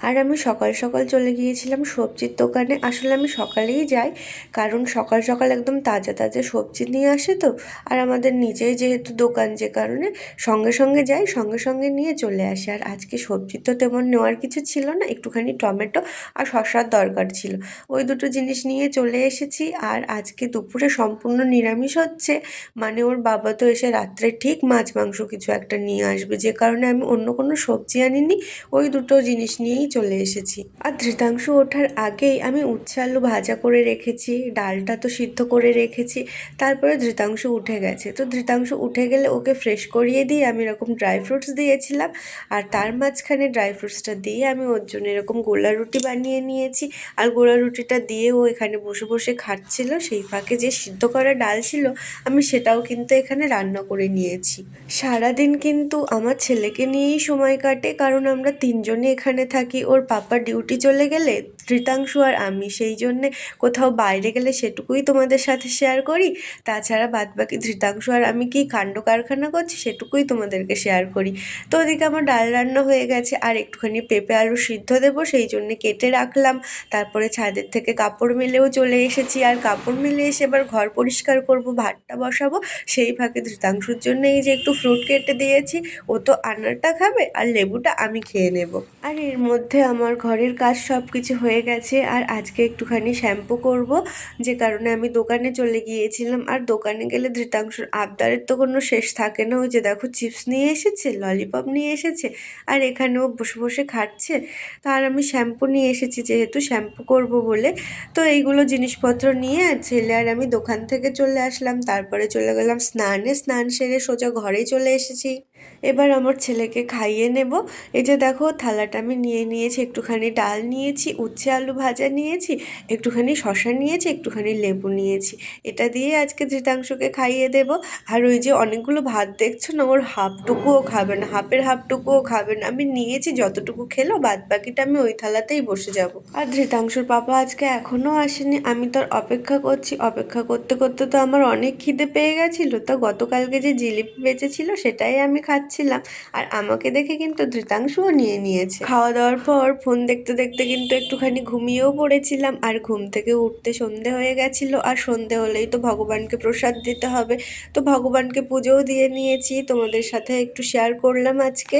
আর আমি সকাল সকাল চলে গিয়েছিলাম সবজির দোকানে। আসলে আমি সকালেই যাই, কারণ সকাল সকাল একদম তাজা তাজা সবজি নিয়ে আসে তো। আর আমাদের নিজেই যেহেতু দোকান যে কারণে, সঙ্গে সঙ্গে যাই, সঙ্গে সঙ্গে নিয়ে চলে আসে। আর আজকে সবজি তো তেমন নেওয়ার কিছু ছিল না, একটুখানি টমেটো আর শসার দরকার ছিল। ওই দুটো জিনিস নিয়ে চলে এসেছি। আর আজকে দুপুরে সম্পূর্ণ নিরামিষ হচ্ছে। মানে ওর বাবা তো এসে রাত্রে ঠিক মাছ মাংস কিছু একটা নিয়ে আসবে। যে কারণে আমি অন্য কোনো সবজি আনিনি। ওই দুটো জিনিস নিয়েই চলে এসেছি। আর ধৃতাংশ ওঠার আগেই আমি উচ্ছে আলু ভাজা করে রেখেছি, ডালটা তো সিদ্ধ করে রেখেছি, তারপরে ধৃতাংশ উঠে গেছে। তো ধৃতাংশ উঠে গেলে ওকে ফ্রেশ করিয়ে দিয়ে আমি এরকম ড্রাই ফ্রুটস দিয়েছিলাম, আর তার মাঝখানে ড্রাই ফ্রুটসটা দিয়ে আমি ওর জন্য এরকম গোলা রুটি বানিয়ে নিয়েছি। আর গোলা রুটিটা দিয়ে ও এখানে বসে বসে খাচ্ছিল, সেই ফাঁকে যে সিদ্ধ করা ডাল ছিল, আমি সেটাও কিন্তু এখানে রান্না করে নিয়েছি। সারাদিন কিন্তু আমার ছেলেকে নিয়েই সময় কাটে, কারণ আমরা তিনজনই এখানে থাকি। ওর পাপার ডিউটি চলে গেলে? ধৃতাংশু আর আমি সেই জন্যে কোথাও বাইরে গেলে সেটুকুই তোমাদের সাথে শেয়ার করি। তাছাড়া বাদবাকি ধৃতাংশু আর আমি কি কাণ্ড কারখানা করছি সেটুকুই তোমাদেরকে শেয়ার করি। তো ওদিকে আমার ডাল রান্না হয়ে গেছে, আর একটুখানি পেঁপে আলু সিদ্ধ দেবো, সেই জন্যে কেটে রাখলাম। তারপরে ছাদের থেকে কাপড় মেলেও চলে এসেছি, আর কাপড় মেলে এসে এবার ঘর পরিষ্কার করব, ভাতটা বসাবো। সেই ফাঁকে ধৃতাংশুর জন্য এই যে একটু ফ্রুট কেটে দিয়েছি, ও তো আনারটা খাবে, আর লেবুটা আমি খেয়ে নেব। আর এর মধ্যে আমার ঘরের কাজ সব কিছু হয়ে গেছে। আর আজকে একটুখানি শ্যাম্পু করব, যে কারণে আমি দোকানে চলে গিয়েছিলাম। আর দোকানে গেলে ধৃতাংশুর আবদারের তো কোনো শেষ থাকে না। ওই যে দেখো চিপস নিয়ে এসেছে, ললিপপ নিয়ে এসেছে, আর এখানেও বসে বসে খাচ্ছে। তো আর আমি শ্যাম্পু নিয়ে এসেছি, যেহেতু শ্যাম্পু করব বলে। তো এইগুলো জিনিসপত্র নিয়ে ছেলে আর আমি দোকান থেকে চলে আসলাম। তারপরে চলে গেলাম স্নানে। স্নান সেরে সোজা ঘরেই চলে এসেছি। এবার আমার ছেলেকে খাইয়ে নেব। এই যে দেখো, থালাটা আমি নিয়ে নিয়েছি, একটুখানি ডাল নিয়েছি, উচ্ছে আলু ভাজা নিয়েছি, একটুখানি শশা নিয়েছি, একটুখানি লেবু নিয়েছি। এটা দিয়ে আজকে ধৃতাংশকে খাইয়ে দেব। আর ওই যে অনেকগুলো ভাত দেখছ না, ওর হাফটুকুও খাবে না, হাফের হাফটুকুও খাবে না। আমি নিয়েছি, যতটুকু খেলো, বাদ বাকিটা আমি ওই থালাতেই বসে যাব। আর ধৃতাংশুর পাপা আজকে এখনও আসেনি, আমি তোর অপেক্ষা করছি, অপেক্ষা করতে করতে তো আমার অনেক খিদে পেয়ে গেছিল। তো গতকালকে যে জিলিপি বেঁচেছিল, সেটাই আমি খাচ্ছিলাম। আর আমাকে দেখে কিন্তু ধৃতাংশুও নিয়ে নিয়েছে। খাওয়া দাওয়ার পর ফোন দেখতে দেখতে কিন্তু একটুখানি ঘুমিয়েও পড়েছিলাম। আর ঘুম থেকে উঠতে সন্ধে হয়ে গেছিল। আর সন্ধে হলেই তো ভগবানকে প্রসাদ দিতে হবে। তো ভগবানকে পুজোও দিয়ে নিয়েছি। তোমাদের সাথে একটু শেয়ার করলাম আজকে।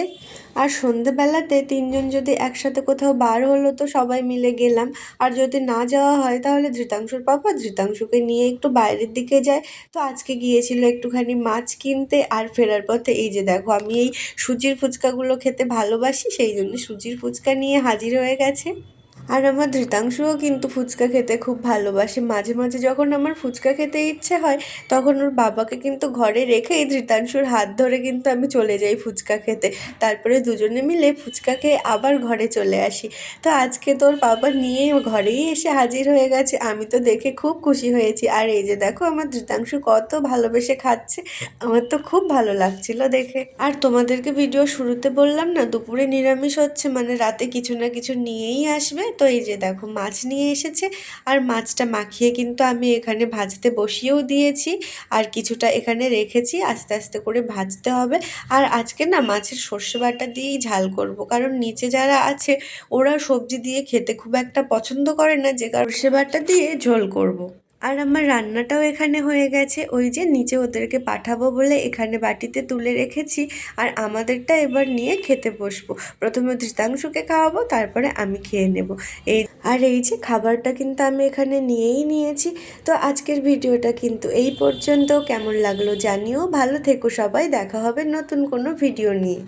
আর সন্ধেবেলাতে তিনজন যদি একসাথে কোথাও বার হলো তো সবাই মিলে গেলাম। আর যদি না যাওয়া হয় তাহলে ধৃতাংশুর পাপা ধৃতাংশুকে নিয়ে একটু বাইরের দিকে যায়। তো আজকে গিয়েছিল একটুখানি মাছ কিনতে। আর ফেরার পথে এই যে দেখো, আমি এই সুজির ফুচকাগুলো খেতে ভালোবাসি, সেই জন্য সুজির ফুচকা নিয়ে হাজির হয়ে গেছে। আর আমার ধৃতাংশুও কিন্তু ফুচকা খেতে খুব ভালোবাসে। মাঝে মাঝে যখন আমার ফুচকা খেতে ইচ্ছে হয়, তখন ওর বাবাকে কিন্তু ঘরে রেখে এই ধৃতাংশুর হাত ধরে কিন্তু আমি চলে যাই ফুচকা খেতে। তারপরে দুজনে মিলে ফুচকা খেয়ে আবার ঘরে চলে আসি। তো আজকে তোর বাবা নিয়ে ঘরেই এসে হাজির হয়ে গেছে। আমি তো দেখে খুব খুশি হয়েছি। আর এই যে দেখো, আমার ধৃতাংশু কত ভালোবেসে খাচ্ছে। আমার তো খুব ভালো লাগছিল দেখে। আর তোমাদেরকে ভিডিও শুরুতে বললাম না, দুপুরে নিরামিষ হচ্ছে মানে রাতে কিছু না কিছু নিয়েই আসবে। তো এই যে দেখো মাছ নিয়ে এসেছে। আর মাছটা মাখিয়ে কিন্তু আমি এখানে ভাজতে বসিয়েও দিয়েছি। আর কিছুটা এখানে রেখেছি, আস্তে আস্তে করে ভাজতে হবে। আর আজকে না মাছের সর্ষে বাটা দিয়েই ঝাল করব। কারণ নিচে যারা আছে, ওরা সবজি দিয়ে খেতে খুব একটা পছন্দ করে না। যে কারণ সর্ষে বাটা দিয়ে ঝোল করব। আর আমার রান্নাটাও এখানে হয়ে গেছে। ওই যে নিচে ওদেরকে পাঠাবো বলে এখানে বাটিতে তুলে রেখেছি। আর আমাদেরটা এবার নিয়ে খেতে বসবো। প্রথমে ধৃতাংশুকে খাওয়াবো, তারপরে আমি খেয়ে নেব। এই আর এই যে খাবারটা কিন্তু আমি এখানে নিয়েই নিয়েছি। তো আজকের ভিডিওটা কিন্তু এই পর্যন্ত। কেমন লাগল জানিও। ভালো থেকো সবাই। দেখা হবে নতুন কোনো ভিডিও নিয়ে।